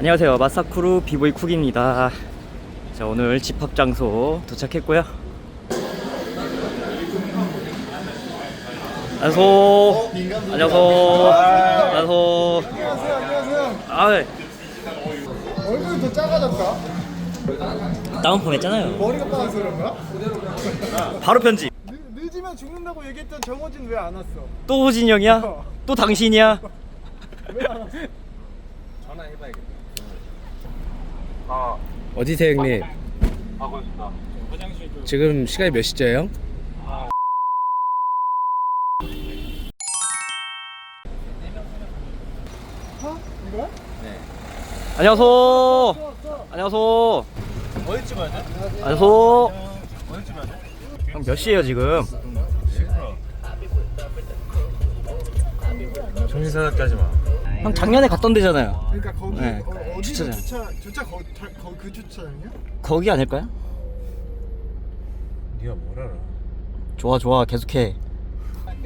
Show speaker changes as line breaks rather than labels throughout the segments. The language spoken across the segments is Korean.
안녕하세요 마사쿠루 비보이 쿡입니다 자 오늘 집합 장소 도착했고요 안녕하세요 안녕하세요 안녕하세요
안녕하세요, 안녕하세요.
아 네.
얼굴이 더 작아졌다.
다운펌 했잖아요
머리가 빠져서 그런가?
바로 편집
늦, 늦으면 죽는다고 얘기했던 정호진 왜 안 왔어?
또 호진이 형이야? 또 당신이야?
왜 안 왔어?
어디세요 형님? 지금 시간이 몇 시째예요?
어? 이거?
안녕하세요. 안녕하세요
어디 찍어야 돼?
안녕하세요
어디 찍어야 돼?
형 몇 시에요 지금?
정신 사납게 하지 마.
형 작년에 갔던 데잖아요
그러니까 거기
네.
어,
주차장.
주차 주차 거, 다, 거, 그 주차장이야?
거기 아닐까요?
네가 뭘 알아?
좋아 좋아 계속해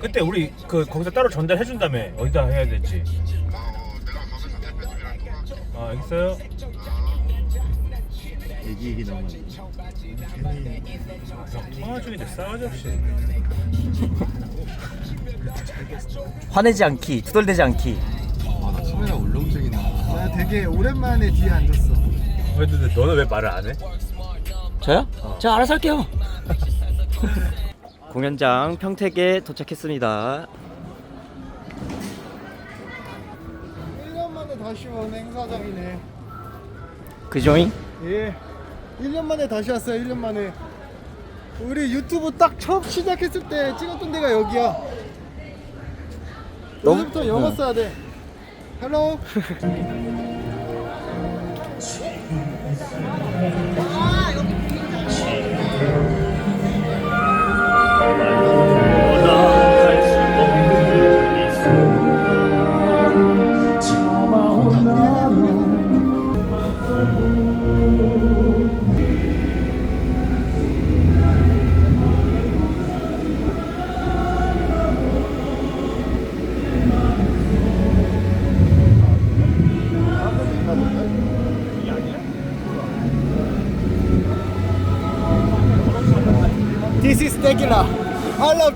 그때 우리 그 거기서 따로 전달해 준다며 어디다 해야 될지. 아 알겠어요.
얘기 얘기 너무 괜히
통화 중인데 싸가지 없이.
화내지 않기 투덜대지 않기
나 되게 오랜만에 뒤에 앉았어.
왜 근데 너는 왜 말을 안 해?
저요? 제가 알아서 할게요. 공연장 평택에 도착했습니다.
1년 만에 다시 온 행사장이네.
그조잉?
예. 1년 만에 다시 왔어요 1년 만에. 우리 유튜브 딱 처음 시작했을 때 찍었던 데가 여기야.
너무-
여기부터 영어
응.
써야 돼 Hello.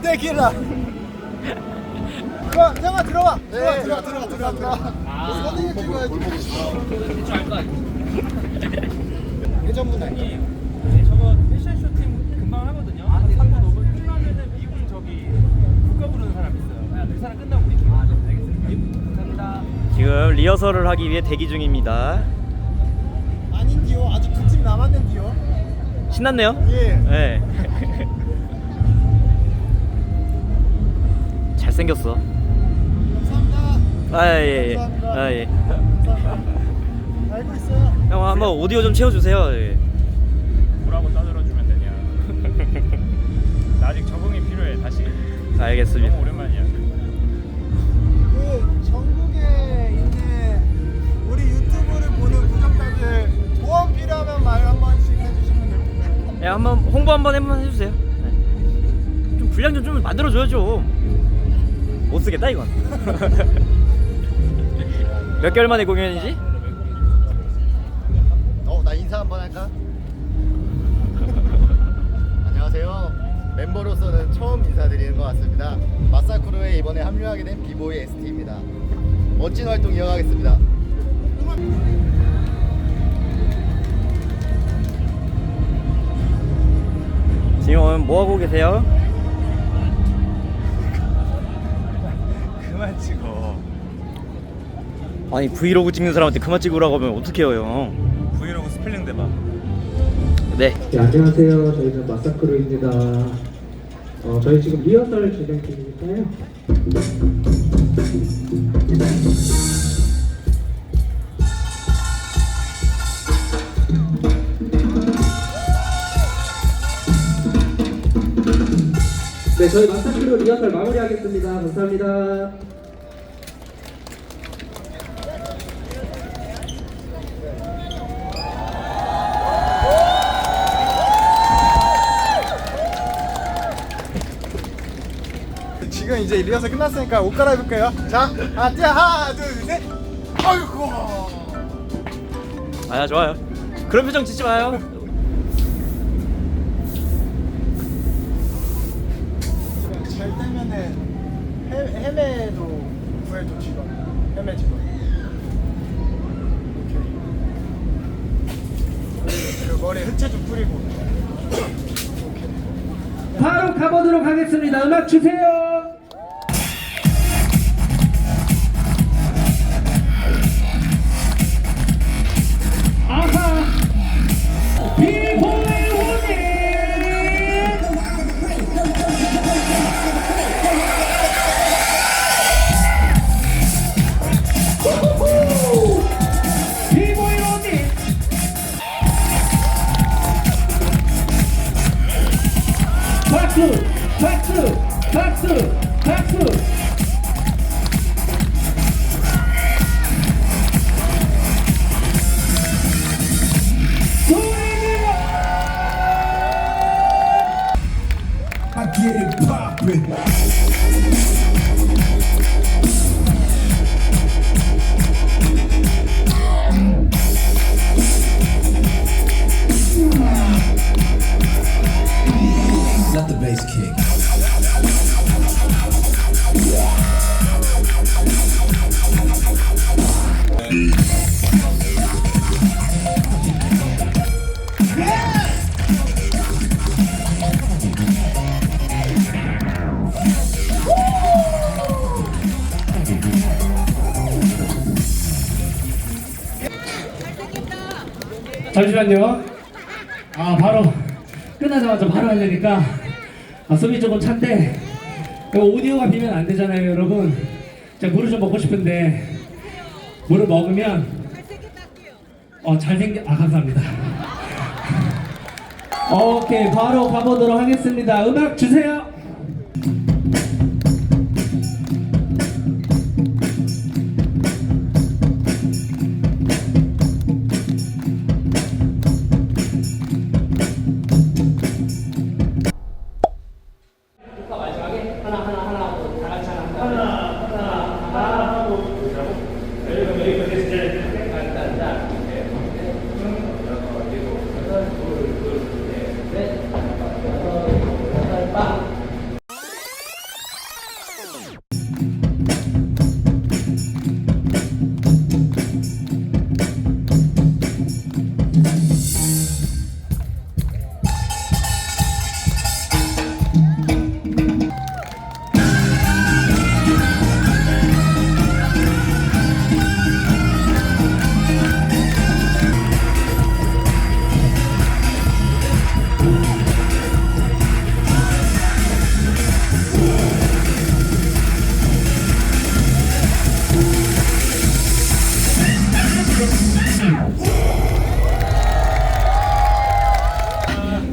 Tequila. 자, 잠깐 들어와. 들어와, 들어와, 들어와, 들어와, 들어와. 사진 찍어야지. 예전분 아니야?
저거 패션 쇼팅 금방 하거든요. 상도 너무 끝나면은 미군 저기 국가 부르는 사람 있어요. 그 사람 끝나고 우리 팀. 아, 네, 알겠습니다. 감사합니다.
지금 리허설을 하기 위해 대기 중입니다
아닌디요. 아직 두 팀 남았는데요.
신났네요?
예.
네 잘생겼어
감사합니다.
아 예 예.
감사합니다.
아, 예.
감사합니다. 알고 있어요.
형 한번 오디오 좀 채워주세요 예.
뭐라고 떠들어주면 되냐. 나 아직 적응이 필요해. 다시.
알겠습니다
너무 오랜만이야.
그 전국에 있는 우리 유튜브를 보는 구독자들 도움 필요하면 말 한 번씩 해주시면 됩니다.
예, 한번 홍보 한번 한번 해주세요. 네. 좀 분량 좀, 좀 만들어줘야죠. 못 쓰겠다 이건. 몇 개월 만에 공연이지?
어, 나 인사 한번 할까? 안녕하세요. 멤버로서는 처음 인사드리는 것 같습니다. 마사쿠르에 이번에 합류하게 된 비보이 ST입니다. 멋진 활동 이어가겠습니다.
지금 오늘 뭐 하고 계세요?
찍어.
아니 브이로그 찍는 사람한테 그만 찍으라고 하면 어떡해요 형?
브이로그 스펠링 대봐.
네.
네, 안녕하세요. 저희는 마사크루입니다. 어, 저희 지금 리허설 진행 중이니까요. 네, 저희 마사크루 리허설 마무리하겠습니다. 감사합니다.
지금 이제 리허설 끝났으니까 옷 갈아입을게요. 자, 아, 뛰어 하나, 둘, 셋. 아이고.
아 좋아요. 그런 표정 짓지 마요.
잘 되면은 해, 헤매도 구해줘 직원 헤매 직원 오케이 그리고 머리에 흑채 좀 뿌리고
바로 가보도록 하겠습니다. 음악 주세요. 잠시만요. 아 바로 끝나자마자 바로 하려니까 아, 숨이 조금 찬데 오디오가 비면 안 되잖아요, 여러분. 제가 물을 좀 먹고 싶은데 물을 먹으면 어 잘생겨 아 감사합니다. 오케이 바로 가보도록 하겠습니다. 음악 주세요.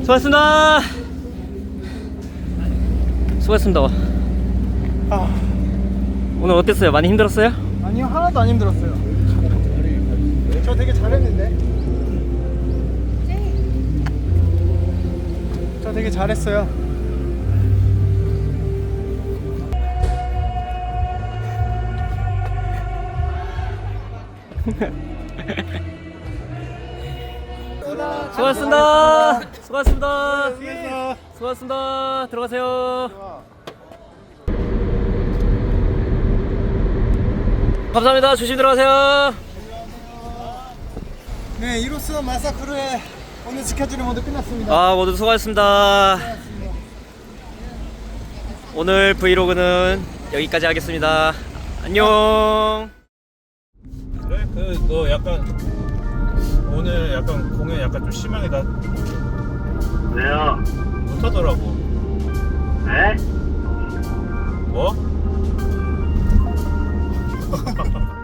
수고하셨습니다. 수고하셨습니다.
아
오늘 어땠어요? 많이 힘들었어요?
아니요 하나도 안 힘들었어요 저 되게 잘했는데 저 되게 잘했어요
수고하셨습니다. 수고하셨습니다. 수고하셨습니다. 들어가세요. 감사합니다. 조심 들어가세요.
네 이로써 마사크루의 오늘 지켜주는 모두 끝났습니다
아 모두 수고하셨습니다. 오늘 브이로그는 여기까지 하겠습니다. 안녕.
그래? 그 너 약간 오늘 약간 공연 약간 좀 심하게다
왜요?
못하더라고.
네?
뭐?